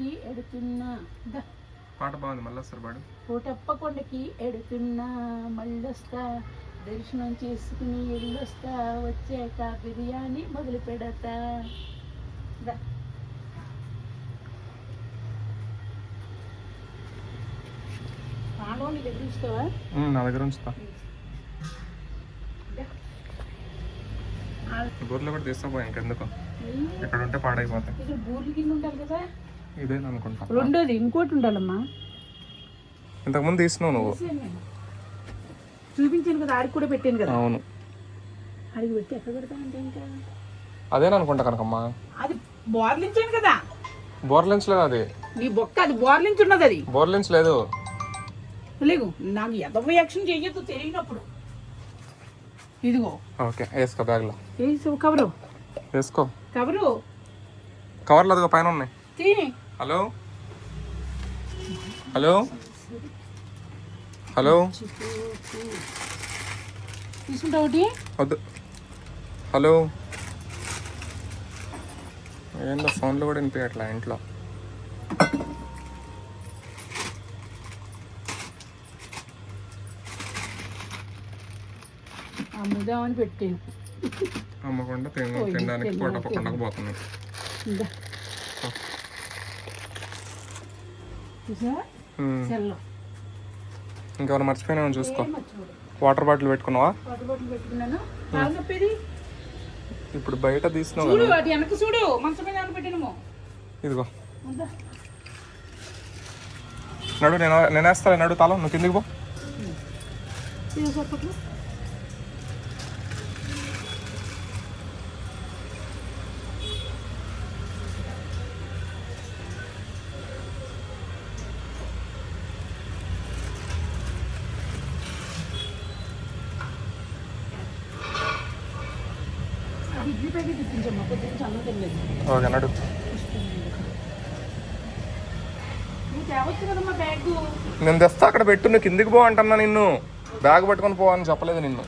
కొండకి ఎడుతున్నా. పాట బాగుంది మళ్ళీ వస్తారు పాడు. కోటప్ప కొండకి ఎడుతున్నా. మళ్ళొస్తా. దర్శనం చేసుకుని ఎల్లొస్తా వచ్చాక బిర్యానీ మొదలు పెడతా. నీ దగ్గర ఉంచుతా. బూర్లో కూడా తీస్తా పోయి ఇంకెందుకు? ఏయ్, ఇక్కడ ఉంటే పాడైపోతాయి ఇక్కడ బూర్లు కింద ఉండాలి కదా ఇదే అనుకుంటా. రెండోది ఇంకోటి ఉండాలమ్మా. ఇంతకుముందు తీసినావు నువ్వు. చూపించాను కదా ఆడికి కూడా పెట్టాను కదా. అవును. ఆడికి పెట్టి ఎక్కడ పెడతా అంటే ఇంకా? అదేనా అనుకుంటా కనకమ్మా? అది బోర్లించాను కదా. లేదు అది? నీ బొక్క అది బోర్లించి ఉన్నది అది. బోర్లెన్స్ లేదు. లేవు నాకు ఎదవ యాక్షన్ చేయొద్దు తెలియనప్పుడు. ఇదిగో. ఓకే వేసుకో బ్యాగ్లో. ఏ కవరు. వేసుకో. కవరు. కవర్లు అదిగో పైన ఉన్నాయి. హలో? హలో? హలో? హలో? ఏందో ఫోన్లో కూడా వినిపించట్లా ఇంట్లో? అమ్ముదామని పెట్టాను అమ్మకుండా తిన తినడానికి పూట పండగ పోతున్నాయి ఇంకెవరు మర్చిపోయినా చూసుకో. వాటర్ బాటిల్ పెట్టుకున్నావా? ఇప్పుడు బయట తీసినావు ఇదిగో. నడు నేను నేను వేస్తా నడు తాళం నువ్వు కిందికి పో. ఓకే నడు. నేను తెస్తా అక్కడ పెట్టు నువ్వు కిందికి పో అంటున్నా నిన్ను. బ్యాగ్ పట్టుకొని పోవని చెప్పలేదు నిన్ను.